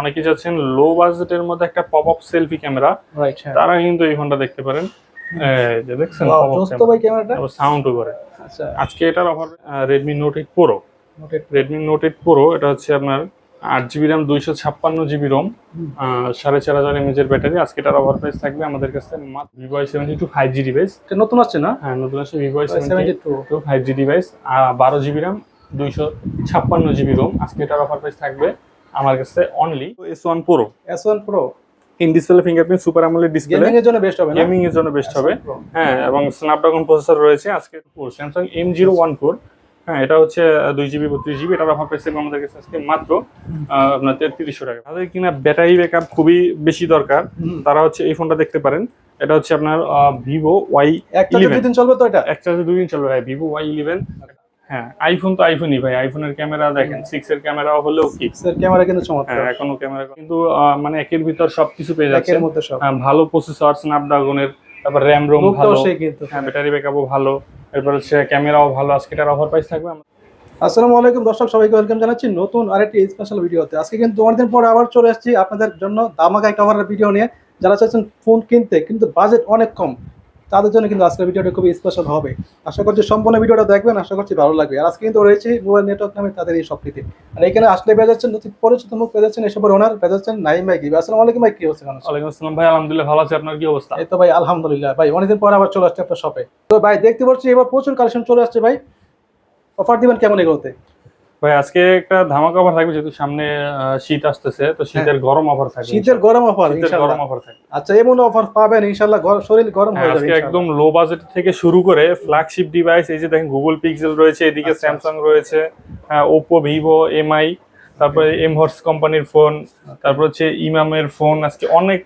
অনেকে যাচ্ছেন লো বাজেটের মধ্যে একটা pop up selfie camera right তারা কিন্তু এই ফোনটা দেখতে পারেন। যে দেখছেন সাউন্ডও করে। আচ্ছা। আজকে এটার offer Redmi note eight pro Redmi note eight pro এটা হচ্ছে আপনার আট জিবি র্যাম দুইশো ছাপ্পান্ন জিবি রোম সাড়ে চার হাজার এমএজের ব্যাটারি আজকে এটার অফার প্রাইস থাকবে আমাদের কাছে মাত্র Vivo I seventy two five G device নতুন আসছে না? হ্যাঁ নতুন আসছে Vivo I seventy two five G device আর বারো জিবি র্যাম দুইশো ছাপ্পান্ন জিবি রোম আজকে এটার অফার প্রাইস থাকবে আমার কাছে only S one pro S one pro in display fingerprint super আমলের ডিসপ্লে গেমিং এর জন্য বেস্ট হবে না? গেমিং এর জন্য বেস্ট হবে। হ্যাঁ এবং স্ন্যাপড্রাগন প্রসেসর রয়েছে আজকে Samsung M zero one four হ্যাঁ এটা হচ্ছে দুই জিবি বত্রিশ জিবি এটার অফার থাকবে আমাদের কাছে আজকে মাত্র আপনার তেত্রিশশো টাকা। তাদের কিনা ব্যাটারি ব্যাকআপ খুবই বেশি দরকার। তারা হচ্ছে এই ফোনটা দেখতে পারেন। এটা হচ্ছে আপনার ভিভো ওয়াই একটা ইলেভেন দুই দিন চলবে তো এটা? এক চার্জে দুই দিন চলবে ভাই ভিভো ওয়াই ইলেভেন হ্যাঁ আইফোন তো আইফোনই ভাই। আইফোনের ক্যামেরা দেখেন সিক্স এর ক্যামেরা হলেও কি? এর ক্যামেরা কিন্তু চমৎকার। হ্যাঁ এখনও ক্যামেরা কিন্তু মানে একের ভিতর সবকিছু পেয়ে যাচ্ছে একের মধ্যে সব। হ্যাঁ, ভালো প্রসেসর স্ন্যাপড্রাগনের তারপর র্যাম রোম ভালো। হ্যাঁ ব্যাটারি ব্যাকআপও ভালো। এরপর হচ্ছে ক্যামেরাও ভালো। আজকে এটার অফার প্রাইস থাকবে আসসালামু আলাইকুম দর্শক সবাইকে ওয়েলকাম জানাচ্ছি নতুন আরেকটি স্পেশাল ভিডিওতে আজকে কিন্তু অনেকদিন পরে আবার চলে আসছি আপনাদের জন্য দামাকা একটা ভিডিও নিয়ে। যারা চাচ্ছেন ফোন কিনতে কিন্তু বাজেট অনেক কম তাদের জন্য কিন্তু আজকের ভিডিওটা খুবই স্পেশাল হবে। আশা করছি সম্পূর্ণ ভিডিওটা দেখবেন আশা করছি ভালো লাগবে। আর আজকে কিন্তু রয়েছে মোবাইল নেটওয়ার্ক নামে তাদের এই শপটিতে আর এখানে আসলে পেয়ে যাচ্ছেন নতুন পরিচিত মুখ পেয়ে যাচ্ছেন এসবের ওনার পেয়ে যাচ্ছেন নাইম ভাই কি আসসালামু আলাইকুম ভাই কি মানুষ ওয়ালাইকুম আসসালাম ভাই আলহামদুলিল্লাহ ভালো আছে। আপনার কি অবস্থা? এই তো ভাই আলহামদুলিল্লাহ। ভাই অনেকদিন পর আবার চলে আসছে আপনার শপে তো ভাই দেখতে পাচ্ছি এবার প্রচুর কালেকশন চলে আসছে ভাই। অফার দিবেন কেমন এগুলোতে? ভাই আজকে একটা ধামাকা অফার থাকবে যেহেতু সামনে শীত আসতেছে তো শীতের গরম অফার থাকবে হ্যাঁ। শীতের গরম অফার শীতের গরম অফার থাকবে। আচ্ছা এমন অফার পাবেন ইনশাআল্লাহ শরীর গরম হ্যাঁ, হয়ে যাবে আজকে একদম লো বাজেট থেকে শুরু করে ফ্ল্যাগশিপ ডিভাইস এই যে দেখেন গুগল পিক্সেল রয়েছে এদিকে আচ্ছা, স্যামসাং রয়েছে ওপো ভিভো এমআই তারপরে এম হর্স কোম্পানির ফোন তারপর হচ্ছে ইমামের ফোন আজকে অনেক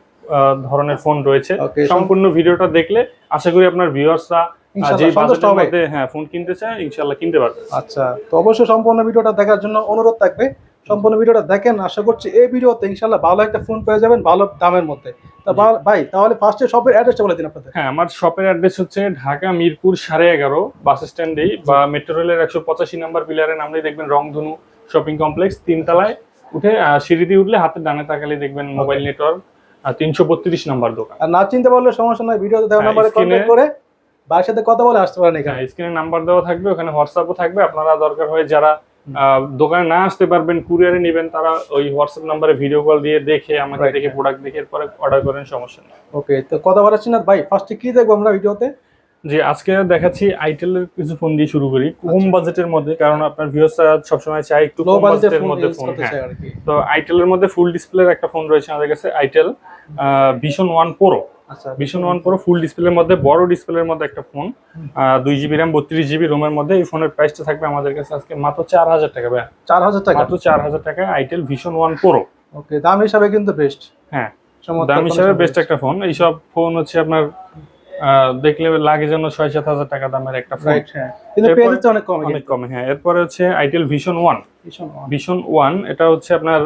ধরনের ফোন রয়েছে। সম্পূর্ণ ভিডিওটা দেখলে আশা করি আপনার ভিউয়ার্সরা হ্যাঁ ফোন কিনতে কিনতে পারবে। আচ্ছা তো অবশ্যই সম্পূর্ণ ভিডিওটা দেখার জন্য অনুরোধ থাকবে। সম্পূর্ণ ভিডিওটা দেখেন আশা করছি এই ভিডিওতে ইনশাআল্লাহ ভালো একটা ফোন পেয়ে যাবেন ভালো দামের মধ্যে। তা ভাই তাহলে ফার্স্টে শপের অ্যাড্রেসটা বলে দিন আপনাদের। হ্যাঁ আমার শপের অ্যাড্রেস হচ্ছে ঢাকা মিরপুর সাড়ে এগারো বাস স্ট্যান্ডেই বা মেট্রো রেলের একশো পঁচাশি নাম্বার পিলারের নামলেই দেখবেন রংধনু শপিং কমপ্লেক্স তিনতলায় উঠে সিঁড়ি দিয়ে উঠলে হাতের ডানে তাকালে দেখবেন মোবাইল নেটওয়ার্ক তিনশো বত্রিশ নাম্বার দোকান। আর না চিনতে পারলে সমস্যা নয় ভিডিওতে দেওয়া হ্যাঁ, নাম্বারে কন্ট্যাক্ট করে ভাইয়ের সাথে কথা বলে আসতে পারেন এখানে। হ্যাঁ স্ক্রিনে নাম্বার দেওয়া থাকবে ওখানে হোয়াটসঅ্যাপও থাকবে। আপনারা দরকার হয় যারা দোকানে না আসতে পারবেন কুরিয়ারে নেবেন তারা ওই হোয়াটসঅ্যাপ নাম্বারে ভিডিও কল দিয়ে দেখে আমাকে দেখে হ্যাঁ। প্রোডাক্ট দেখে এরপরে অর্ডার করেন সমস্যা নেই। ওকে তো কথা বলাচ্ছি না। ভাই ফার্স্টে কি দেখব আমরা ভিডিওতে যে আজকে দেখাচ্ছি আইটেলের কিছু ফোন দিয়ে শুরু করি কম বাজেটের মধ্যে কারণ আপনার ভিউয়ার্সরা সবসময় চাই একটু কম বাজেটের মধ্যে ফোন হ্যাঁ। তো আইটেলের মধ্যে ফুল ডিসপ্লের একটা ফোন রয়েছে আমাদের কাছে আইটেল ভিশন ওয়ান প্রো আচ্ছা ভিশন ওয়ান প্রো ফুল ডিসপ্লের মধ্যে বড় ডিসপ্লের মধ্যে একটা ফোন দুই জিবি র্যাম বত্রিশ জিবি রোমের মধ্যে। এই ফোনের প্রাইসটা থাকবে আমাদের কাছে আজকে মাত্র চার হাজার টাকা ভাই চার হাজার টাকা? মাত্র চার হাজার টাকা itel vision one pro okay দাম হিসাবে কিন্তু বেস্ট হ্যাঁ দাম হিসাবে বেস্ট একটা ফোন এইসব ফোন হচ্ছে আপনার দেখলে লাগে যেন ছয় সাত হাজার টাকা দামের একটা ফোন হ্যাঁ। কিন্তু অনেক কমে অনেক কমে হ্যাঁ। এরপরে হচ্ছে itel vision one vision one এটা হচ্ছে আপনার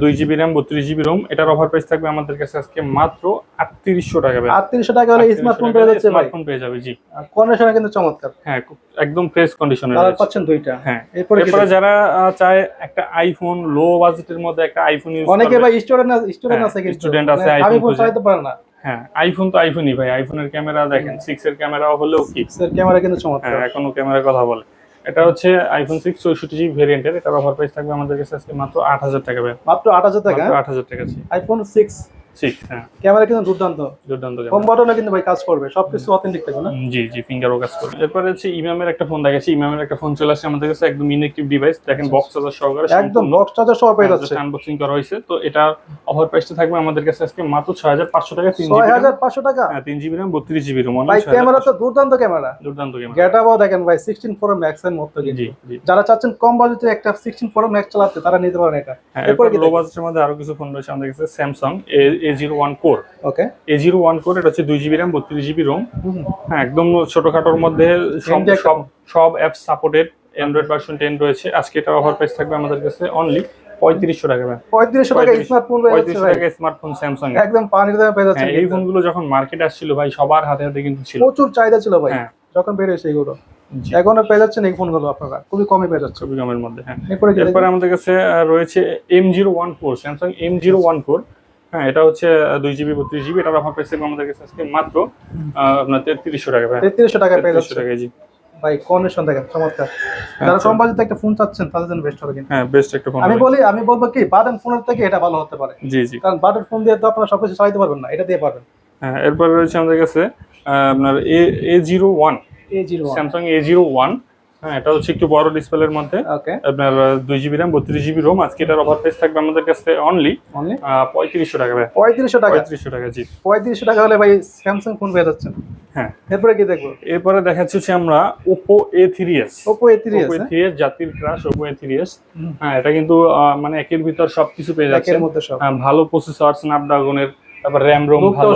দুই জিবি র্যাম বত্রিশ জিবি রোম এটার অফার প্রাইস থাকবে আমাদের কাছে আজকে মাত্র আটত্রিশশো টাকা। আটত্রিশশো টাকা হলে স্মার্টফোন পেয়ে যাচ্ছে স্মার্টফোন পেয়ে যাবে জি। কন্ডিশনে কিন্তু চমৎকার। হ্যাঁ একদম ফ্রেশ কন্ডিশনে কালার পাচ্ছেন দুইটা। হ্যাঁ। এরপরে? যারা চায় একটা আইফোন লো বাজেটের মধ্যে একটা আইফোন ইউজ অনেকে ভাই স্টুডেন্ট স্টুডেন্ট হ্যাঁ, আছে student আছে, মানে iPhone আমি ফোন খুঁজে। চালাতে পারে না। হ্যাঁ আইফোন তো আইফোনই ভাই। আইফোনের ক্যামেরা দেখেন সিক্স এর ক্যামেরাও হলেও কি? এর ক্যামেরা কিন্তু চমৎকার। হ্যাঁ এখনও ক্যামেরা কথা বলে। এটা হচ্ছে আইফোন সিক্স চৌষট্টি জিবি ভেরিয়েন্টের এটার অফার প্রাইস থাকবে আমাদের কাছে আজকে মাত্র আট হাজার টাকা মাত্র আট হাজার টাকা? আট হাজার টাকা আইফোন সিক্স সিক্স ক্যামেরা কিন্তু দুর্দান্ত। দুর্দান্ত কম বাটনে কিন্তু ভাই কাজ করবে সবকিছু অথেন্টিক থাকবে না? জি জি ফিঙ্গারও কাজ করবে। এরপরে হচ্ছে ইমামের একটা ফোন দেখাচ্ছি। ইমামের একটা ফোন চলে আসছে আমাদের কাছে একদম ইনএক্টিভ ডিভাইস দেখেন বক্স চার্জার সহকারে একদম বক্স চার্জার সহ পেয়ে যাচ্ছে। আনবক্সিং করা হয়েছে। তো এটা অফার প্রাইসটা থাকবে আমাদের কাছে আজকে মাত্র ছয় হাজার পাঁচশো টাকা তিন জিবি হাজার পাঁচশো টাকা? হ্যাঁ তিন জিবি র্যাম বত্রিশ জিবি রোম ভাই ক্যামেরা তো দুর্দান্ত ক্যামেরা। দুর্দান্ত ক্যামেরা। গেট দেখেন ভাই সিক্সটিন ফোর ম্যাক্স এর মতো জি জি। যারা চাচ্ছেন কম বাজেটে একটা সিক্সটিন ফোর ম্যাক্স চালাতে তারা নিতে পারেন এটা। হ্যাঁ এরপর কি লো বাজেটের মধ্যে আরও কিছু ফোন রয়েছে আমাদের কাছে Samsung A zero one core okay A zero one core এটা হচ্ছে দুই জিবি র্যাম বত্রিশ জিবি রোম হ্যাঁ একদম ছোটখাটোর মধ্যে সব সব apps supported Android version ten রয়েছে। আজকে এটা অফার প্রাইস থাকবে আমাদের কাছে অনলি পঁয়ত্রিশশো টাকা ম্যাম পঁয়ত্রিশশো টাকা 35 স্মার্টফোন পঁয়ত্রিশশো টাকা স্মার্টফোন স্যামসাং একদম পানির দামে পেয়ে যাচ্ছে। হ্যাঁ এই ফোনগুলো যখন মার্কেটে আসছিল ভাই সবার হাতে হাতে কিন্তু ছিল। প্রচুর চাহিদা ছিল ভাই। হ্যাঁ। যখন বের হয়েছে এগুলো। এখন পেয়ে যাচ্ছেন এই ফোনগুলো আপনারা। খুবই কমে পেয়ে যাচ্ছে। ছবি কমের মধ্যে হ্যাঁ। এরপরে আমাদের কাছে রয়েছে M zero one four Samsung M zero one four হ্যাঁ এটা হচ্ছে দুই জিবি বত্রিশ জিবি এটার অফার প্রাইস থাকবে আমাদের কাছে আজকে মাত্র আপনার তেত্রিশশো টাকা তেত্রিশশো পেয়ে তেত্রিশশো টাকা জি। ভাই কন্ডিশন দেখেন চমৎকার। যারা কম বাজেটে একটা ফোন চাচ্ছেন তাদের জন্য বেস্ট হবে কিন্তু। হ্যাঁ বেস্ট একটা ফোন আমি বলি আমি বলব কি বাটন ফোনের থেকে এটা ভালো হতে পারে। জি জি। কারণ বাটন ফোন দিয়ে তো আপনারা সবকিছু চালাতে পারবেন না এটা দিয়ে পারবেন। হ্যাঁ এরপরে রয়েছে আমাদের কাছে আপনার A A zero one A zero Samsung A zero one হ্যাঁ এটা হচ্ছে একটু বড় ডিসপ্লের মধ্যে। ওকে আপনার দুই জিবি র্যাম বত্রিশ জিবি রোম আজকে এটার অফার প্রাইস থাকবে আমাদের কাছে অনলি অনলি পঁয়ত্রিশশো টাকা ভাই। পঁয়ত্রিশশো টাকা? পঁয়ত্রিশশো টাকা জি। পঁয়ত্রিশশো টাকা হলে ভাই স্যামসাং ফোন পেয়ে যাচ্ছেন। হ্যাঁ। এরপরে কি দেখব? এরপরে দেখাচ্ছি হচ্ছে আমরা Oppo A three S Oppo A three Oppo A three S জাতির crush Oppo A three S হ্যাঁ এটা কিন্তু মানে একের ভিতর সবকিছু পেয়ে যাচ্ছে। একের মধ্যে সব। হ্যাঁ, ভালো প্রসেসর স্ন্যাপড্রাগনের তারপর র্যাম রোম ভালো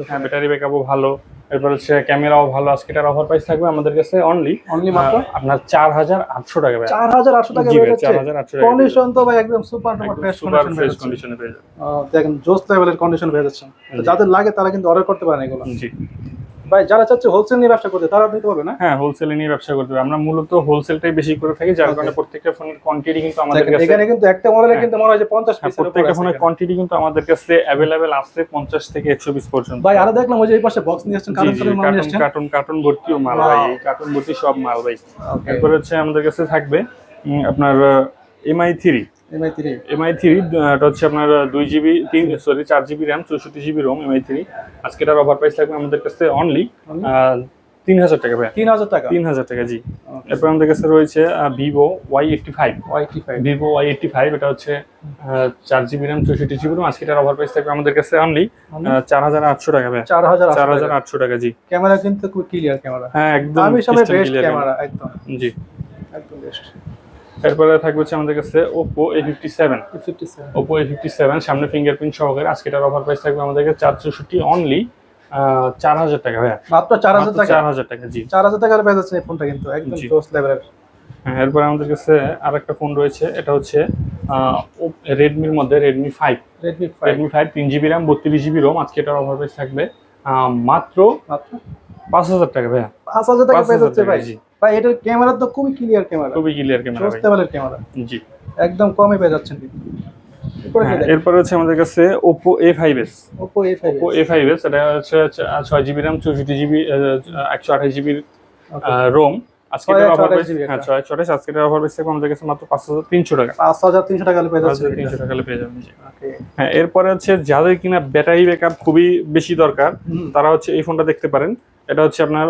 হ্যাঁ ব্যাটারি ব্যাকআপও ভালো এরপর হচ্ছে ক্যামেরাও ভালো আজকে এটার অফার প্রাইস থাকবে আমাদের কাছে অনলি অনলি মাত্র? আপনার চার হাজার আটশো টাকা চার হাজার আটশো টাকা চার হাজার আটশো টাকা কন্ডিশন তো ভাই একদম সুপার সুপার কন্ডিশন ফ্রেশ কন্ডিশনে পেয়ে যাবেন দেখেন জোস লেভেলের কন্ডিশন পেয়ে যাচ্ছেন যাদের লাগে তারা কিন্তু অর্ডার করতে পারেন এগুলো। জি। ভাই যারা চাচ্ছে হোলসেল নিয়ে ব্যবসা করতে তারা নিতে পারবে না? হ্যাঁ হোলসেলে নিয়ে ব্যবসা করতে আমরা মূলত হোলসেলটাই বেশি করে থাকি যার কারণে প্রত্যেকটা ফোনের কোয়ান্টিটি কিন্তু আমাদের কাছে এখানে কিন্তু একটা মডেলে হ্যাঁ। কিন্তু মনে হয় যে পঞ্চাশ হ্যাঁ, পিসের উপর প্রত্যেকটা ফোনের। কোয়ান্টিটি কিন্তু আমাদের কাছে অ্যাভেলেবেল আছে পঞ্চাশ থেকে একশো পিস পর্যন্ত। ভাই আরও দেখলাম ওই যে এই পাশে বক্স নিয়ে আসছেন জি কারণ মাল নিয়ে কার্টুন আসছেন। কার্টুন কার্টুন ভর্তিও মাল. ভাই কার্টুন ভর্তি সব মাল ভাই। ওকে এরপর হচ্ছে আমাদের কাছে থাকবে আপনার এমআই থ্রি এমআই থ্রি এটা হচ্ছে আপনার দুই জিবি তিন সরি চার জিবি র্যাম চৌষট্টি জিবি রোম এমআই থ্রি আজকে এটার অফার প্রাইস থাকবে আমাদের কাছে অনলি তিন হাজার টাকা ভাই তিন হাজার টাকা? তিন হাজার টাকা জি। এরপর আমাদের কাছে রয়েছে Vivo Y eighty five YT five Vivo Y eighty five এটা হচ্ছে চার জিবি র্যাম চৌষট্টি জিবি রোম আজকে এটার অফার প্রাইস থাকবে আমাদের কাছে অনলি চার হাজার আটশো টাকা ভাই চার হাজার চার হাজার আটশো টাকা জি। ক্যামেরা কিন্তু খুব ক্লিয়ার ক্যামেরা। হ্যাঁ একদম ক্যামেরা একদম। জি। একদম বেস্ট এরপরে থাকবে হচ্ছে আমাদের কাছে Oppo A fifty seven Oppo A fifty seven সামনে ফিঙ্গারপ্রিন্ট সহকারে। আজকে এটার অফার প্রাইস থাকবে আমাদের কাছে চার চৌষট্টি অনলি চার হাজার টাকা ভাইয়া। মাত্র চার হাজার টাকা? চার হাজার টাকা জি। চার হাজার টাকা পেয়ে যাচ্ছে এই ফোনটা কিন্তু একদম। জোস লেভেলের হ্যাঁ এরপরে আমাদের কাছে আর একটা ফোন রয়েছে এটা হচ্ছে রেডমির মধ্যে Redmi five Redmi five Redmi five তিন জিবি র্যাম বত্রিশ জিবি রোম আজকে এটার অফার প্রাইস থাকবে মাত্র মাত্র? পাঁচ হাজার টাকা ভাইয়া। পাঁচ হাজার টাকা যাচ্ছে টাকা, ভাই। জি। ভাই এটার ক্যামেরা তো খুবই ক্লিয়ার ক্যামেরা। খুবই ক্লিয়ার ক্যামেরা লেভেলের ক্যামেরা। জি। একদম কমে পেয়ে যাচ্ছেন কিন্তু। এরপরে হ্যাঁ, হচ্ছে আমাদের কাছে Oppo A five S Oppo A five Oppo A five S এটা হচ্ছে ছয় জিবি র্যাম চৌষট্টি জিবি একশো আঠাশ জিবির রোম আজকে অফার প্রাইস হ্যাঁ ছয় একশো আজকে অফার প্রাইস আমাদের কাছে মাত্র পাঁচ হাজার তিনশো টাকা। পাঁচ হাজার তিনশো টাকা হলে পেয়ে যাচ্ছে তিনশো টাকা পেয়ে যাবেন হ্যাঁ এরপরে হচ্ছে যাদের কিনা ব্যাটারি ব্যাকআপ খুবই বেশি দরকার তারা হচ্ছে এই ফোনটা দেখতে পারেন। এটা হচ্ছে আপনার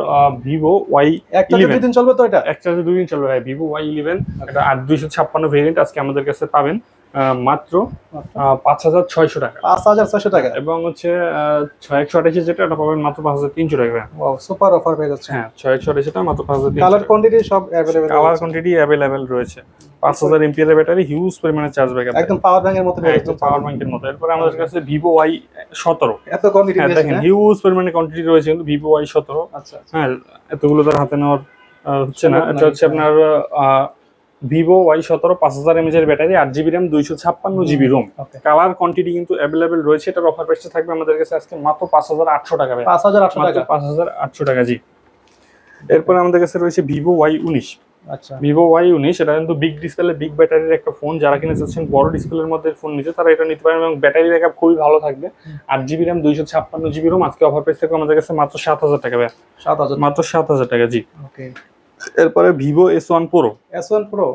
ভিভো ওয়াই একটা দুদিন চলবে তো এটা? একটা চার্জে দুই দিন চলবে ভাই ভিভো ওয়াই ইলেভেন এটা আট দুইশো ছাপ্পান্ন ভেরিয়েন্ট আজকে আমাদের কাছে পাবেন। মাত্র পাঁচ হাজার ছয়শো টাকা। পাঁচ হাজার ছয়শো টাকা? এবং হচ্ছে ছয় একশো আঠাশি যেটা এটা পাবেন মাত্র পাঁচ হাজার তিনশো টাকা। সুপার অফার পেয়ে যাচ্ছে হ্যাঁ ছয় একশো আঠাশিটা মাত্র পাঁচ হাজার কালার কোয়ান্টিটি সব অ্যাভেলেবেল কালার কোয়ান্টিটি অ্যাভেলেবেল রয়েছে। পাঁচ হাজার এমপিএর ব্যাটারি হিউজ পরিমাণে চার্জ ব্যাকআপ একদম পাওয়ার ব্যাংকের মতো হ্যাঁ, একদম পাওয়ার ব্যাংকের মতো। এরপরে আমাদের কাছে ভিভো ওয়াই সতেরো। এত কোয়ান্টিটি হ্যাঁ দেখেন হিউজ পরিমাণে কোয়ান্টিটি রয়েছে কিন্তু ভিভো ওয়াই সতেরো। আচ্ছা আচ্ছা। হ্যাঁ এতগুলো তার হাতে নেওয়ার হচ্ছে না। এটা হচ্ছে আপনার ভিভো ওয়াই সতেরো পাঁচ হাজার এমএচ এর ব্যাটারি আট জিবি র্যাম দুইশো ছাপ্পান্ন জিবি রোম কালার কোয়ান্টিটি কিন্তু অ্যাভেলেবেল রয়েছে এটার অফার প্রাইসটা থাকবে আমাদের কাছে আজকে মাত্র পাঁচ হাজার আটশো টাকা পাঁচ হাজার আটশো টাকা। পাঁচ হাজার আটশো টাকা জি। এরপরে আমাদের কাছে রয়েছে ভিভো ওয়াই উনিশ। আচ্ছা। ভিভো ওয়াই উনিশ এটা কিন্তু বিগ ডিসপ্লে বিগ ব্যাটারির একটা ফোন যারা কিনে চাচ্ছেন বড় ডিসপ্লের মধ্যে ফোন নিতে তারা এটা নিতে পারেন এবং ব্যাটারি ব্যাকআপ খুবই ভালো থাকবে। আট জিবি র্যাম দুইশো ছাপ্পান্ন জিবি রোম আজকে অফার প্রাইস থাকবে আমাদের কাছে মাত্র সাত হাজার টাকা। সাত হাজার। মাত্র সাত হাজার টাকা জি। ওকে এরপরে Vivo S one pro S one pro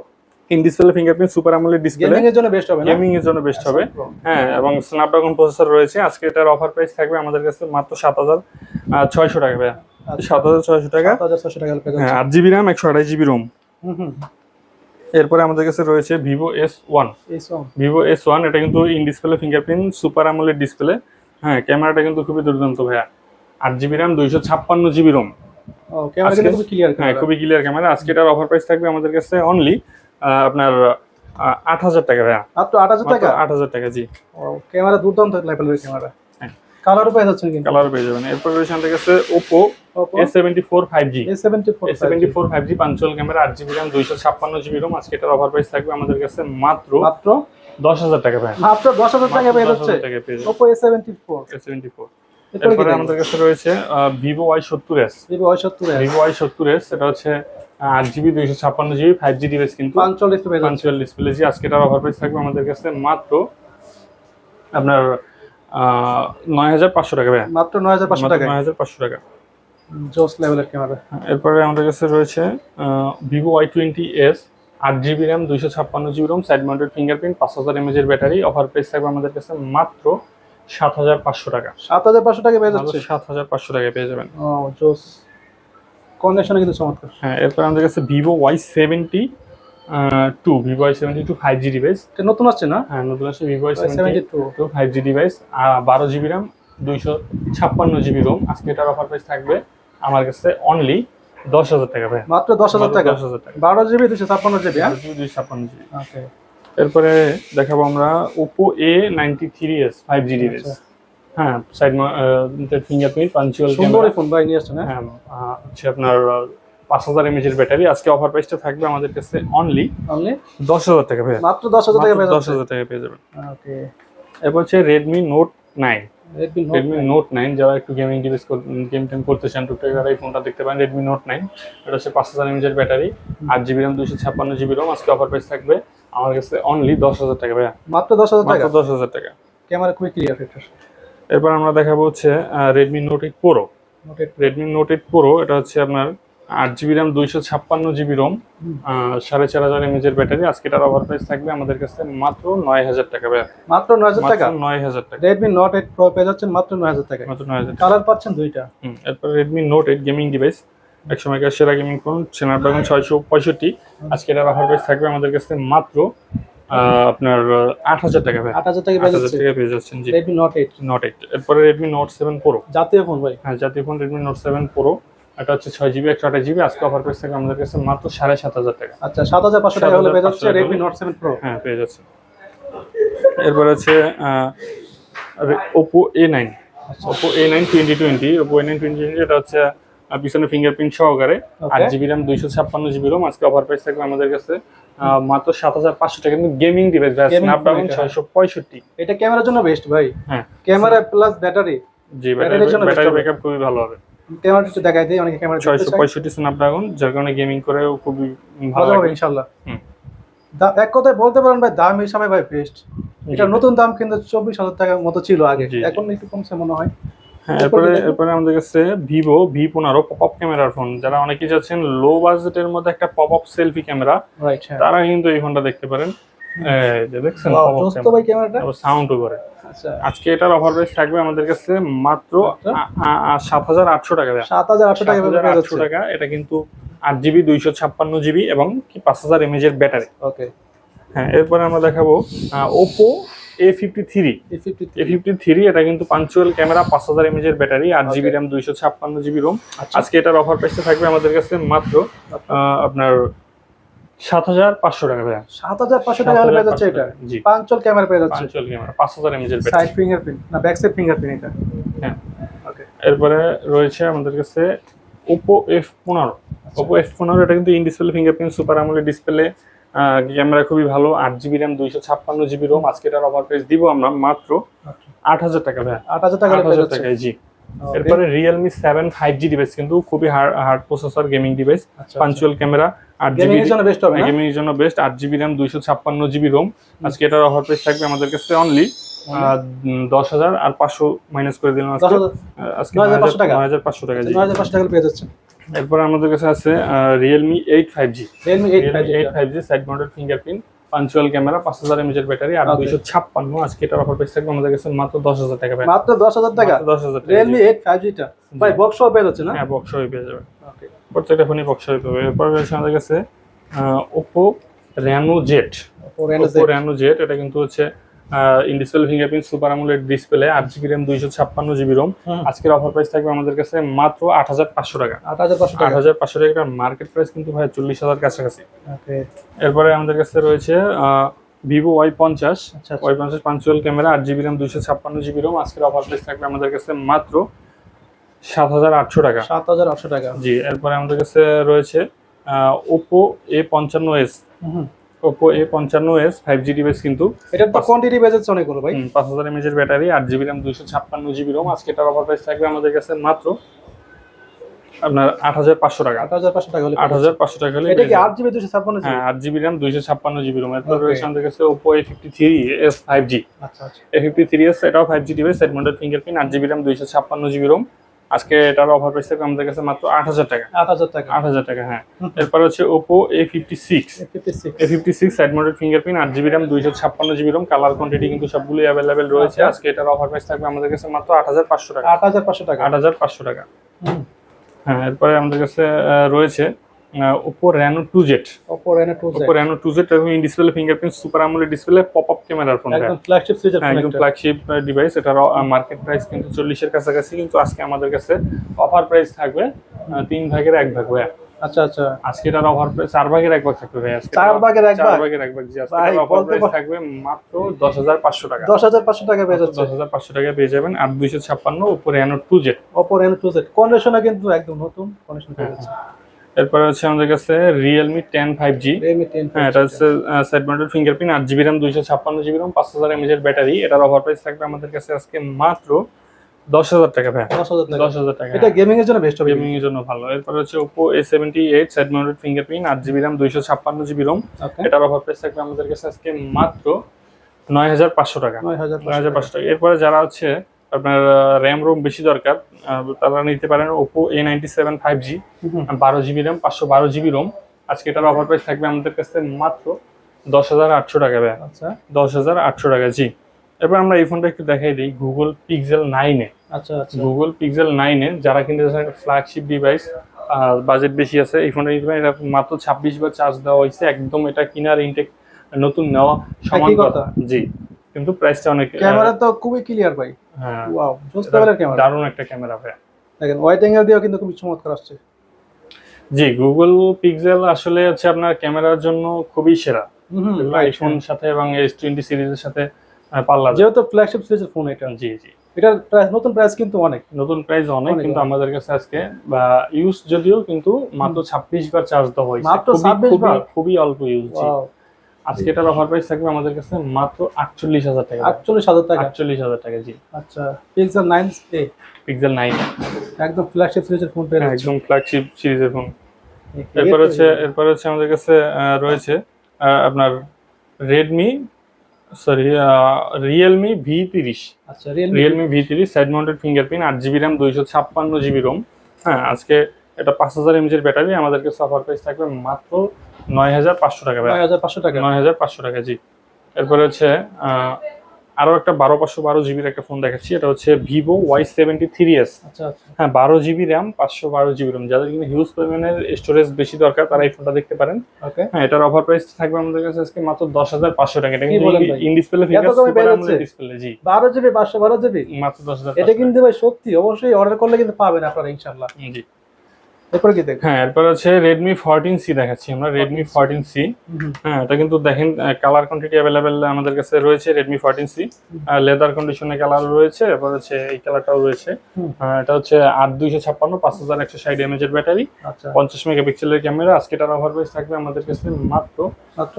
in display fingerprint super আমলের ডিসপ্লে গেমিং এর জন্য বেস্ট হবে গেমিং এর জন্য বেস্ট হবে। হ্যাঁ এবং স্ন্যাপড্রাগন প্রসেসর রয়েছে। আজকে এটার অফার প্রাইস থাকবে আমাদের কাছে মাত্র সাত হাজার ছয়শো টাকা। ভাইয়া আচ্ছা। সাত হাজার ছয়শো টাকা। হ্যাঁ আট জিবি র্যাম একশো আঠাশ জিবি রোম এরপরে আমাদের কাছে রয়েছে Vivo S one Vivo S one এটা কিন্তু ইন ডিসপ্লে ফিঙ্গারপ্রিন্ট সুপার আমলের ডিসপ্লে হ্যাঁ ক্যামেরাটা কিন্তু খুবই দুর্দান্ত ভাইয়া। আট জিবি র্যাম দুইশো ছাপ্পান্ন জিবি রোম ক্যামেরা খুবই ক্লিয়ার ক্যামেরা আজকে এটার অফার প্রাইস থাকবে আমাদের কাছে অনলি আপনার আট হাজার টাকা ভাই আপ আট হাজার টাকা? আট হাজার টাকা জি। ক্যামেরা দুর্দান্ত লেভেলের ক্যামেরা কালারও পেয়ে যাচ্ছেন কিন্তু। কালারও পেয়ে যাবেন। এরপর রয়েছে আমাদের কাছে Oppo A74 5G A74 A74 5G পাঞ্চল থাকবে আমাদের কাছে মাত্র মাত্র? 10000 টাকা ভাই মাত্র 10000 টাকা পেয়ে যাচ্ছে। Oppo সেভেন্টি ফোর এরপরে আমাদের কাছে রয়েছে ভিভো ওয়াই সত্তর এস ভিভো ওয়াই সত্তর ভিভো ওয়াই সত্তর এস এটা হচ্ছে আট জিবি দুইশো ছাপ্পান্ন জিবি ফাইভ জি ডিভাইস কিন্তু পেয়ে যাচ্ছে। পাঞ্চুয়াল ডিসপ্লে জি আজকে এটার অফার প্রাইস থাকবে আমাদের কাছে মাত্র আপনার নয় হাজার পাঁচশো টাকা মাত্র নয় হাজার পাঁচশো টাকা। নয় হাজার পাঁচশো টাকা। জোস লেভেলের ক্যামেরা। এরপরে আমাদের কাছে রয়েছে ভিভো ওয়াই টোয়েন্টি এস আট জিবি র্যাম দুইশো ছাপ্পান্ন GB ROM side mounted fingerprint পাঁচ হাজার এমএজ এর ব্যাটারি অফার প্রাইস থাকবে আমাদের কাছে মাত্র সাত হাজার পাঁচশো টাকা। সাত হাজার পাঁচশো টাকা পেয়ে যাচ্ছে সাত হাজার পাঁচশো টাকায় পেয়ে যাবেন। ও জোস। কন্ডিশনে কিন্তু চমৎকার। হ্যাঁ এরপর আমাদের কাছে Vivo Y seventy two Vivo Y seventy two five G device নতুন আসছে না? হ্যাঁ নতুন আসছে Vivo Y seventy two two five G device বারো জিবি র্যাম দুইশো ছাপ্পান্ন জিবি রোম আজকে এটার অফার প্রাইস থাকবে আমার কাছে অনলি দশ হাজার টাকা ভাই। মাত্র দশ হাজার টাকা। দশ হাজার টাকা। বারো জিবি দুশো ছাপ্পান্ন জিবি হ্যাঁ? দুইশো ছাপ্পান্ন জিবি ওকে এরপরে দেখাবো আমরা Oppo A ninety three S five G device হ্যাঁ সাইড ফিঙ্গারপ্রিন্ট পাঞ্চুয়াল সুন্দরই ফোন ভাই নিয়ে আসছেন হ্যাঁ? হ্যাঁ হচ্ছে আপনার পাঁচ হাজার এমএচ এর ব্যাটারি। আজকে অফার প্রাইসটা থাকবে আমাদের কাছে অনলি অনলি দশ হাজার টাকা পেয়ে মাত্র দশ হাজার টাকা দশ হাজার টাকা পেয়ে যাবেন। ওকে। এরপর হচ্ছে Redmi note nine Redmi note nine যারা একটু গেমিং ডিভাইস গেম টেম করতে চান টুকটাক তারা এই ফোনটা দেখতে পারেন রেডমি নোট নাইন এটা হচ্ছে পাঁচ হাজার এমএচ এর ব্যাটারি। আট জিবি র্যাম দুশো ছাপ্পান্ন জিবি রোম আজকে অফার প্রাইস থাকবে আমার কাছে অনলি দশ হাজার টাকা ভাইয়া। মাত্র দশ হাজার টাকা? দশ হাজার টাকা। ক্যামেরা খুবই ক্লিয়ার এরপর আমরা দেখাবো হচ্ছে Redmi note eight pro Redmi note eight pro এটা হচ্ছে আপনার আট জিবি র্যাম দুইশো ছাপ্পান্ন জিবি রোম সাড়ে চার হাজার এমএচ এর ব্যাটারি। আজকে এটার অফার প্রাইস থাকবে আমাদের কাছে মাত্র নয় হাজার টাকা ভাইয়া। মাত্র নয় হাজার টাকা? নয় হাজার টাকা। রেডমি নোট এইট প্রো পেয়ে যাচ্ছেন মাত্র নয় হাজার টাকা মাত্র নয় হাজার কালার পাচ্ছেন দুইটা। এরপর Redmi note eight gaming device এক সময়কার সেরা গেমিং ফোন স্ন্যাপড্রাগন ছয়শো পঁয়ষট্টি। আজকে এটার অফার প্রাইস থাকবে আমাদের কাছে মাত্র আপনার আট হাজার টাকা ভাই। আট হাজার টাকা টাকা পেয়ে যাচ্ছেন জি। Redmi note eight note eight এরপরে রেডমি নোট সেভেন প্রো জাতীয় ফোন ভাই। হ্যাঁ জাতীয় phone Redmi note seven pro এটা হচ্ছে ছয় জিবি একশো আঠাশ জিবি আজকে অফার প্রাইস থাকবে আমাদের কাছে মাত্র সাড়ে সাত হাজার টাকা। আচ্ছা সাত হাজার পাঁচশো টাকা হলে পেয়ে যাচ্ছে রেডমি নোট সেভেন প্রো হ্যাঁ পেয়ে যাচ্ছে। এরপর আছে Oppo A nine Oppo A nine twenty twenty Oppo A nine twenty twenty এটা হচ্ছে আহ, পিছনে ফিঙ্গারপ্রিন্ট সহকারে আট জিবি র্যাম দুইশো ছাপ্পান্ন জিবি রোম আজকে অফার প্রাইস থাকবে আমাদের কাছে মাত্র সাত হাজার পাঁচশো টাকা। কিন্তু গেমিং ডিভাইস ভাই স্ন্যাপড্রাগন ছয়শো পঁয়ষট্টি। এটা ক্যামেরার জন্য বেস্ট ভাই। হ্যাঁ। ক্যামেরা প্লাস ব্যাটারি জি Battery ব্যাটারি জন্য ব্যাটারি ব্যাকআপ খুবই ভালো হবে। ক্যামেরা একটু দেখাই দিই অনেকে ক্যামেরা ছয়শো পঁয়ষট্টি স্ন্যাপড্রাগন যার কারণে গেমিং করেও খুবই ভালো হবে ইনশাল্লাহ এক কথায় বলতে পারেন ভাই দাম হিসাবে ভাই বেস্ট এটা নতুন দাম কিন্তু চব্বিশ হাজার টাকার মতো ছিল আগে। এখন একটু কমছে মনে হয়। হ্যাঁ এরপরে এরপরে আমাদের কাছে ভিভো ভি পনেরো পপ আপ ক্যামেরার ফোন যারা অনেকেই যাচ্ছেন লো বাজেটের মধ্যে একটা পপ আপ সেলফি ক্যামেরা তারা কিন্তু এই ফোনটা দেখতে পারেন। দেখছেন সাউন্ডও করে। আচ্ছা। আজকে এটার অফার প্রাইস থাকবে আমাদের কাছে মাত্র সাত হাজার আটশো টাকা সাত হাজার আটশো টাকা 7,800 টাকা এটা কিন্তু আট জিবি দুইশো ছাপ্পান্ন জিবি এবং কি পাঁচ হাজার এমএজ এর ব্যাটারি ওকে হ্যাঁ এরপরে আমরা দেখাবো Oppo A fifty three A fifty three এটা কিন্তু পাঞ্চুয়াল ক্যামেরা পাঁচ হাজার এমএজ এর ব্যাটারি আট জিবি. র্যাম দুইশো ছাপ্পান্ন জিবি রোম আচ্ছা। আজকে এটার অফার প্রাইসটা থাকবে আমাদের কাছে মাত্র আপনার সাত হাজার পাঁচশো টাকা ভাইয়া। সাত হাজার পাঁচশো টাকা পেয়ে যাচ্ছে এটা। জি। পাঁচল ক্যামেরা পেয়ে যাচ্ছে। পাঞ্চুয়াল ক্যামেরা পাঁচ হাজার এমএজ এর সাইড ফিঙ্গারপ্রিন্ট না ব্যাক সাইড ফিঙ্গারপ্রিন্ট এটা। হ্যাঁ। ওকে এরপরে রয়েছে আমাদের কাছে ওপো এফ পনেরো। ওপো এফ পনেরো এটা কিন্তু in display fingerprint super AMOLED display camera খুবই ভালো আট জিবি র্যাম দুইশো ছাপ্পান্ন জিবি রোম আজকে এটার অফার প্রাইস দিব আমরা মাত্র আট হাজার টাকা ভাইয়া। আট হাজার টাকা আট হাজার টাকায় জি। এরপরে Realme seven five G device কিন্তু খুবই হার্ড প্রসেসর গেমিং ডিভাইস আচ্ছা, পাঞ্চুয়াল ক্যামেরা আট জিবি জন্য বেস্ট হবে গেমিং এর জন্য বেস্ট আট জিবি র্যাম দুইশো ছাপ্পান্ন জিবি রোম আজকে এটার অফার প্রাইস থাকবে আমাদের কাছে অনলি দশ হাজার আর পাঁচশো মাইনাস করে দিলাম আজকে। হাজার আহ, আজকে 9,500 টাকা? নয় হাজার পাঁচশো টাকা নয় হাজার পাঁচশো টাকা পেয়ে যাচ্ছে এরপর আমাদের কাছে আছে Realme eight five G Realme eight five G side mounted fingerprint punch hole camera পাঁচ হাজার এমএচ এর ব্যাটারি আর. দুইশো ছাপ্পান্ন আজকে এটার অফার প্রাইস থাকবে আমাদের কাছে মাত্র দশ হাজার টাকা মাত্র দশ হাজার টাকা? দশ হাজার রিয়েলমি এইট ফাইভ জিটা ভাই বক্স পেয়ে যাচ্ছে না? হ্যাঁ বক্স হয়ে পেয়ে যাবে। ওকে প্রত্যেকটা ফোনই বক্স হয়ে পাবে এরপর রয়েছে আমাদের কাছে Oppo Reno Z Oppo Reno Z এটা কিন্তু হচ্ছে in display fingerprint super AMOLED display আট জিবি র্যাম দুইশো ছাপ্পান্ন জিবি রোম আজকের অফার প্রাইস থাকবে আমাদের কাছে মাত্র আট হাজার পাঁচশো টাকা। আট হাজার পাঁচশো আট টাকা হাজার পাঁচশো টাকা। মার্কেট প্রাইস কিন্তু ভাই চল্লিশ হাজার কাছাকাছি। ওকে এরপরে আমাদের কাছে রয়েছে ভিভো ওয়াই পঞ্চাশ। আচ্ছা আচ্ছা। ওয়াই পঞ্চাশ পাঞ্চুয়াল ক্যামেরা আট জিবি র্যাম দুইশো ছাপ্পান্ন জিবি রোম আজকের অফার প্রাইস থাকবে আমাদের কাছে মাত্র সাত হাজার আটশো টাকা। সাত হাজার আটশো টাকা। জি এরপরে আমাদের কাছে রয়েছে ওপো এ পঞ্চান্ন এস হুম। ওপো এ পঞ্চান্ন এস ফাইভ জি ডিভাইস কিন্তু এটা তো কোয়ান্টিটি বেজেছে অনেকগুলো ভাই। পাঁচ হাজার এমএচ এর ব্যাটারি আট জিবি র্যাম দুইশো ছাপ্পান্ন জিবি রোম আজকে এটার অফার প্রাইস থাকবে আমাদের কাছে মাত্র আপনার আট হাজার পাঁচশো টাকা। আট হাজার পাঁচশো টাকা হলে আট হাজার পাঁচশো টাকা হলে এটা কি আট জিবি দুশো ছাপ্পান্ন হ্যাঁ আট জিবি র্যাম দুইশো ছাপ্পান্ন জিবি রোম এরপর রয়েছে আমাদের কাছে Oppo A fifty three S five G A fifty three S এটাও five G device side mounted fingerprint আট জিবি র্যাম দুইশো ছাপ্পান্ন জিবি রোম আজকে এটার অফার প্রাইস থাকবে আমাদের কাছে মাত্র আট হাজার টাকা। আট হাজার টাকা। আট হাজার টাকা হ্যাঁ। এরপর হচ্ছে Oppo A fifty six A fifty six side mounted fingerprint আট জিবি র্যাম দুইশো ছাপ্পান্ন জিবি রোম কালার কোয়ান্টিটি কিন্তু সবগুলো অ্যাভেলেবেল রয়েছে। আচ্ছা। আজকে এটার অফার প্রাইস থাকবে আমাদের কাছে মাত্র আট হাজার পাঁচশো টাকা। আট হাজার পাঁচশো টাকা। আট হাজার পাঁচশো টাকা। হ্যাঁ এরপরে আমাদের কাছে রয়েছে Oppo Reno two Z Oppo Reno two Oppo Reno two Z এবং in display fingerprint super AMOLED display pop up ক্যামেরার ফোন একদম ফ্ল্যাগশিপ সিরিজের হ্যাঁ, ফোন একদম ফ্ল্যাগশিপ ডিভাইস এটার মার্কেট প্রাইস কিন্তু চল্লিশের কাছাকাছি কিন্তু আজকে আমাদের কাছে অফার প্রাইস থাকবে তিন ভাগের এক ভাগ ভাইয়া। আচ্ছা আচ্ছা। আজকে এটার অফার প্রাইস চার ভাগের এক ভাগ থাকবে ভাইয়া আজকে। চার ভাগের এক ভাগ? চার ভাগের এক ভাগ জি আজকে ভাই, অফার প্রাইস থাকবে মাত্র দশ হাজার পাঁচশো টাকা। দশ হাজার পাঁচশো টাকা পেয়ে যাচ্ছে। দশ হাজার পাঁচশো টাকা পেয়ে যাবেন আর দুইশো ছাপ্পান্ন উপরে Reno two Z Oppo Reno two Z কন্ডিশনে কিন্তু একদম নতুন কন্ডিশন পেয়ে যাচ্ছে। এরপরে হচ্ছে আমাদের কাছে রিয়েলমি টেন ফাইভ জি হ্যাঁ এটা হচ্ছে সেট মাউন্টেড ফিঙ্গারপ্রিন্ট আট জিবি র্যাম দুইশো ছাপ্পান্ন জিবি র্যাম পাঁচ হাজার এমএজের ব্যাটারি। এটার অফার প্রাইস থাকবে আমাদের কাছে আজকে মাত্র দশ হাজার টাকা ভাই দশ হাজার টাকা। এটা গেমিং এর জন্য বেস্ট হবে। গেমিং এর জন্য ভালো। এরপরে হচ্ছে Oppo A seventy eight side mounted fingerprint আট জিবি র্যাম দুইশো ছাপ্পান্ন জিবি রোম ওকে এটার অফার প্রাইস থাকবে আমাদের কাছে আজকে মাত্র নয় হাজার পাঁচশো টাকা। নয় হাজার নয় হাজার পাঁচশো টাকা। এরপরে যারা হচ্ছে আপনার র্যাম রোম বেশি দরকার। তারা নিতে পারেন Oppo A ninety seven five G বারো জিবি র্যাম পাঁচশো বারো জিবি রোম আজকে এটার অফার প্রাইস থাকবে আমাদের কাছে মাত্র দশ হাজার আটশো টাকা ব্যয় আচ্ছা। দশ হাজার আটশো টাকা জি এরপর আমরা এই ফোনটা একটু দেখাই দিই গুগল পিক্সেল নাইনে আচ্ছা আচ্ছা। গুগল পিক্সেল নাইনে যারা কিনতে চান ফ্ল্যাগশিপ ডিভাইস আর বাজেট বেশি আছে এই ফোনটা নিতে পারেন। এটা মাত্র ছাব্বিশ বার চার্জ দেওয়া হয়েছে। একদম এটা কিনার ইনটেক নতুন নেওয়া সমান। কথা। জি। কিন্তু প্রাইসটা অনেক ক্যামেরা তো খুবই ক্লিয়ার ভাই। হ্যাঁ। ওয়াও জোস লেভেলের ক্যামেরা। দারুণ একটা ক্যামেরা ভাই। দেখেন ওয়াইড অ্যাঙ্গেল দিয়েও কিন্তু খুবই চমৎকার আসছে। জি গুগল পিক্সেল আসলে হচ্ছে আপনার ক্যামেরার জন্য খুবই সেরা। আইফোন সাথে এবং এস টোয়েন্টি সিরিজের সাথে পাল্লা। যেহেতু ফ্ল্যাগশিপ সিরিজের ফোন এটা। জি জি। এটার প্রাইস নতুন প্রাইস কিন্তু অনেক। নতুন প্রাইস অনেক কিন্তু। আমাদের কাছে আজকে বা ইউজ যদিও কিন্তু মাত্র ছাব্বিশ বার চার্জ দেওয়া হয়েছে। মাত্র 26 বার? খুবই অল্প ইউজ আজকে এটার অফার প্রাইস থাকবে আমাদের কাছে মাত্র আটচল্লিশ হাজার টাকা। আটচল্লিশ হাজার টাকা? আটচল্লিশ হাজার টাকা জি। আচ্ছা Pixel nine A Pixel nine একদম ফ্ল্যাগশিপ সিরিজের ফোন পেয়ে একদম ফ্ল্যাগশিপ সিরিজের ফোন এরপর হচ্ছে এরপর হচ্ছে আমাদের কাছে রয়েছে আপনার রেডমি সরি রিয়েলমি ভি তিরিশ। আচ্ছা রিয়েলমি রিয়েলমি ভি তিরিশ সাইড মাউন্টেড ফিঙ্গারপ্রিন্ট আট জিবি র্যাম দুইশো ছাপ্পান্ন জিবি রোম হ্যাঁ আজকে এটা পাঁচ হাজার এমজির ব্যাটারি আমাদের কাছে অফার প্রাইস থাকবে মাত্র নয় হাজার পাঁচশো টাকা নয় হাজার পাঁচশো টাকা? নয় হাজার পাঁচশো টাকা জি। এরপরে হচ্ছে আরও একটা বারো পাঁচশো বারো জিবির একটা ফোন দেখাচ্ছি। এটা হচ্ছে Vivo Y seventy three S হ্যাঁ বারো জিবি র্যাম পাঁচশো বারো জিবি র্যাম যাদের কিন্তু হিউজ পরিমাণের স্টোরেজ বেশি দরকার তারা এই ফোনটা দেখতে পারেন। ওকে। হ্যাঁ এটার অফার প্রাইস থাকবে আমাদের কাছে আজকে মাত্র দশ হাজার পাঁচশো টাকা। এটা কিন্তু ইন ডিসপ্লে ফিঙ্গার? ডিসপ্লে জি। বারো জিবি পাঁচশো বারো জিবি? মাত্র দশ হাজার এটা কিন্তু ভাই সত্যি অবশ্যই অর্ডার করলে কিন্তু পাবেন আপনারা ইনশাল্লাহ জি। এরপর কি দেখ হ্যাঁ এরপর হচ্ছে রেডমি ফোরটিন সি দেখাচ্ছি আমরা ফোরটিন সি হ্যাঁ এটা কিন্তু দেখেন কালার কোয়ান্টিটি अवेलेबल আমাদের কাছে রয়েছে ফোরটিন সি লেদার কন্ডিশনে কালার রয়েছে এরপর হচ্ছে এই কালারটাও রয়েছে। হ্যাঁ এটা হচ্ছে আট দুইশো ছাপ্পান্ন পাঁচ হাজার একশো ষাট এমএচ এর ব্যাটারি আচ্ছা। পঞ্চাশ মেগাপিক্সেলের ক্যামেরা আজকে এটার অফার প্রাইস থাকবে আমাদের কাছে মাত্র মাত্র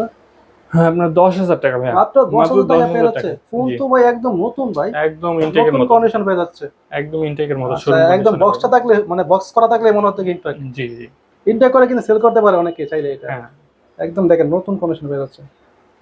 হ্যাঁ আপনার দশ হাজার টাকা ভাই মাত্র দশ হাজার টাকা পেয়ে যাচ্ছে। ফোন তো ভাই একদম নতুন ভাই। একদম ইনটেকের মতো। কন্ডিশন পেয়ে যাচ্ছে। একদম ইনটেকের মতো আচ্ছা, একদম বক্সটা থাকলে মানে বক্স করা থাকলে মনে হতো ইনটেক জি জি। ইনটেক করে কিন্তু সেল করতে পারে অনেকে চাইলে এটা। হ্যাঁ। একদম দেখেন নতুন কন্ডিশন পেয়ে যাচ্ছে।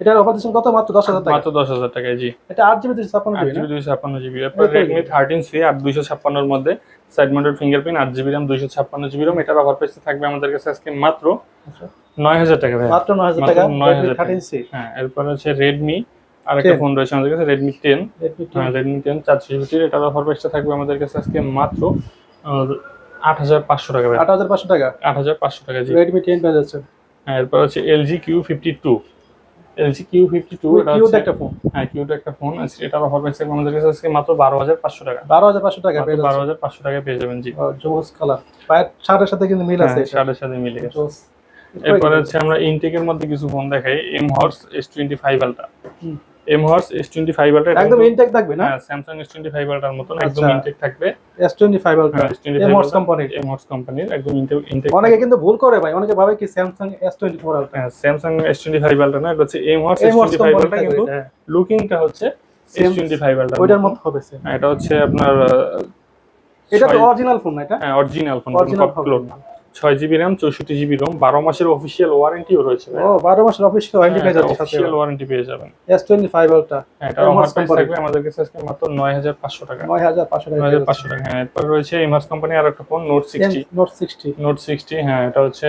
এটার অফার দিচ্ছেন কত? মাত্র দশ হাজার টাকা। মাত্র দশ হাজার টাকায় জি। এটা আট জিবি দুশো ছাপ্পান্ন জিবি দুইশো ছাপ্পান্ন জিবি রেডমি থার্টিন সি আট দুইশো ছাপ্পান্নর মধ্যে সাইড মাউন্টেড ফিঙ্গারপ্রিন্ট আট জিবি র্যাম দুইশো ছাপ্পান্ন জিবি র্যাম। এটার অফার প্রাইস থাকবে আমাদের কাছে আজকে মাত্র আচ্ছা। নয় হাজার টাকা ভাই মাত্র নয় হাজার টাকা? 9,000 থার্টিন সি হ্যাঁ এরপর হচ্ছে রেডমি আর একটা ফোন রয়েছে আমাদের কাছে Redmi ten Redmi Redmi ten চারশো জিবিটির এটার অফার প্রাইসটা থাকবে আমাদের কাছে আজকে মাত্র আট হাজার পাঁচশো টাকা আট হাজার পাঁচশো টাকা? আট হাজার পাঁচশো টাকা রেডমি টেন পেয়ে যাচ্ছে হ্যাঁ এরপর হচ্ছে LG Q fifty two LG Q fifty two এটা কিউট একটা ফোন হ্যাঁ কিউট একটা ফোন আছে এটার অফার প্রাইস থাকবে আমাদের কাছে আজকে মাত্র বারো হাজার পাঁচশো টাকা। বারো হাজার পাঁচশো টাকা বারো হাজার পাঁচশো টাকা পেয়ে যাবেন জি। জোস কালার। পায়ের শার্টের সাথে কিন্তু মিল আছে হ্যাঁ, সাথে মিলে গেছে। এরপরে হচ্ছে আমরা ইনটেকের মধ্যে কিছু ফোন দেখাই M Horse S twenty five Ultra হুম। M Horse S twenty five Ultra একদম ইনটেক থাকবে না? হ্যাঁ স্যামসাং এস টোয়েন্টি ফাইভ আলট্রার মতন একদম আচ্ছা। ইনটেক থাকবে। এস টোয়েন্টি ফাইভ আলট্রা হ্যাঁ, S25 এমহর্স Ultra, কোম্পানির এম হর্স কোম্পানির একদম ইনটেক অনেকে কিন্তু ভুল করে ভাই অনেকে ভাবে কি Samsung S twenty four Ultra হ্যাঁ Samsung S twenty five Ultra না এটা হচ্ছে M Horse S twenty five company কিন্তু লুকিংটা হচ্ছে এস টোয়েন্টি ফাইভ আলট্রা ওইটার মতো হবে এটা হচ্ছে আপনার এটা তো অরিজিনাল ফোন না এটা? অরিজিনাল ফোন অরিজিনাল ক্লোন ছয় জিবি র্যাম চৌষট্টি জিবি রোম বারো মাসের অফিসিয়াল ওয়ারেন্টিও রয়েছে ও বারো মাসের অফিস ওয়ারেন্টি পেয়ে যাচ্ছে অফিসিয়াল ওয়ারেন্টি পেয়ে যাবেন। এস টোয়েন্টি ফাইভ আলট্রা হ্যাঁ, এটা আমার প্রাইস থাকবে আমাদের কাছে আজকে মাত্র নয় হাজার পাঁচশো টাকা। নয় হাজার পাঁচশো নয় হাজার পাঁচশো টাকা হ্যাঁ এরপর রয়েছে এমআরস কোম্পানি আর একটা phone note sixty note sixty note sixty হ্যাঁ এটা হচ্ছে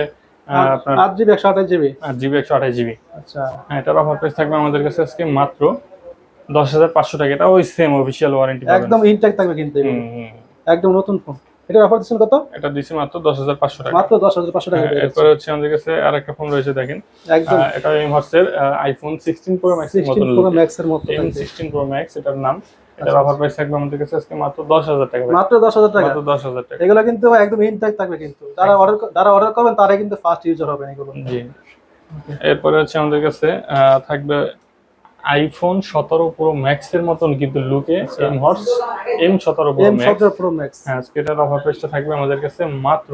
আপনার আট জিবি একশো আঠাশ জিবি জিবি একশো আঠাশ জিবি আচ্ছা। হ্যাঁ এটার অফার প্রাইস থাকবে আমাদের কাছে আজকে মাত্র দশ হাজার পাঁচশো টাকা। এটা ওই সেম অফিসিয়াল ওয়ারেন্টি একদম ইনটেক থাকবে কিন্তু একদম নতুন ফোন এটার অফার দিচ্ছেন কত? এটা দিচ্ছি মাত্র দশ হাজার পাঁচশো টাকা। মাত্র দশ হাজার পাঁচশো টাকা হ্যাঁ, এরপরে হচ্ছে আমাদের কাছে আর একটা ফোন রয়েছে দেখেন। একদম। এটা এমহর্সের আইফোন সিক্সটিন প্রো ম্যাক্স মতন পুরো ম্যাক্স এর মতো এম থাকবে। সিক্সটিন প্রো ম্যাক্স এটার নাম। এটার আচ্ছা, অফার প্রাইস থাকবে আমাদের কাছে আজকে মাত্র দশ হাজার টাকা। মাত্র দশ হাজার টাকা? মাত্র দশ হাজার টাকা। এগুলো কিন্তু একদম ইনটেক থাকবে কিন্তু। যারা অর্ডার যারা অর্ডার করবেন তারা কিন্তু ফার্স্ট ইউজার হবেন এগুলো। জি। এরপরে হচ্ছে আমাদের কাছে থাকবে আইফোন সতেরো প্রো ম্যাক্স এর মতন কিন্তু লুকে। এম হর্স এম সতেরো প্রো ম্যাক্স সতেরো প্রো ম্যাক্স হ্যাঁ আজকে এটার অফার প্রাইসটা থাকবে আমাদের কাছে মাত্র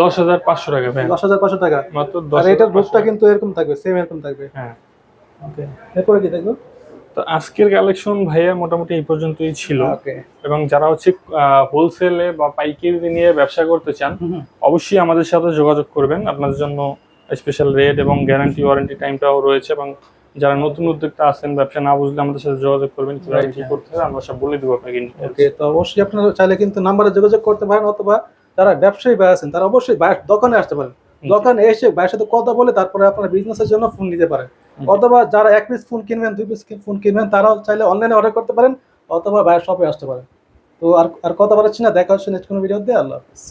দশ হাজার পাঁচশো টাকা দশ হাজার পাঁচশো টাকা। মাত্র আর এটার রূপটা কিন্তু এরকম থাকবে সেম এরকম থাকবে। হ্যাঁ। ওকে এরপরে কি দেখব? তো আজকের কালেকশন ভাইয়া মোটামুটি এই পর্যন্তই ছিল। এবং যারা হচ্ছে হোলসেলে বা পাইকারি নিয়ে ব্যবসা করতে চান অবশ্যই আমাদের সাথে যোগাযোগ করবেন। আপনাদের জন্য স্পেশাল রেট এবং গ্যারান্টি ওয়ারেন্টি টাইমটাও রয়েছে এবং যারা নতুন উদ্যোক্তা আছেন ব্যবসা না বুঝলে আমাদের সাথে যোগাযোগ করবেন কীভাবে কি। করতে হবে আমরা সব বলে দেবো আপনাকে ওকে তো। অবশ্যই আপনারা চাইলে কিন্তু নাম্বারে যোগাযোগ করতে পারেন অথবা যারা ব্যবসায়ী ভাই আছেন তারা অবশ্যই দোকানে আসতে পারেন। দোকানে এসে ভাইয়ের সাথে কথা বলে তারপরে আপনার বিজনেসের জন্য ফোন নিতে পারেন। অথবা যারা এক পিস ফোন কিনবেন দুই পিস ফোন কিনবেন তারাও চাইলে অনলাইনে অর্ডার করতে পারেন অথবা ভাইয়ের শপে আসতে পারেন। তো আর আর কথা বলাচ্ছি না দেখা হচ্ছে নেক্সট কোনো ভিডিওতে আল্লাহ হাফিজ।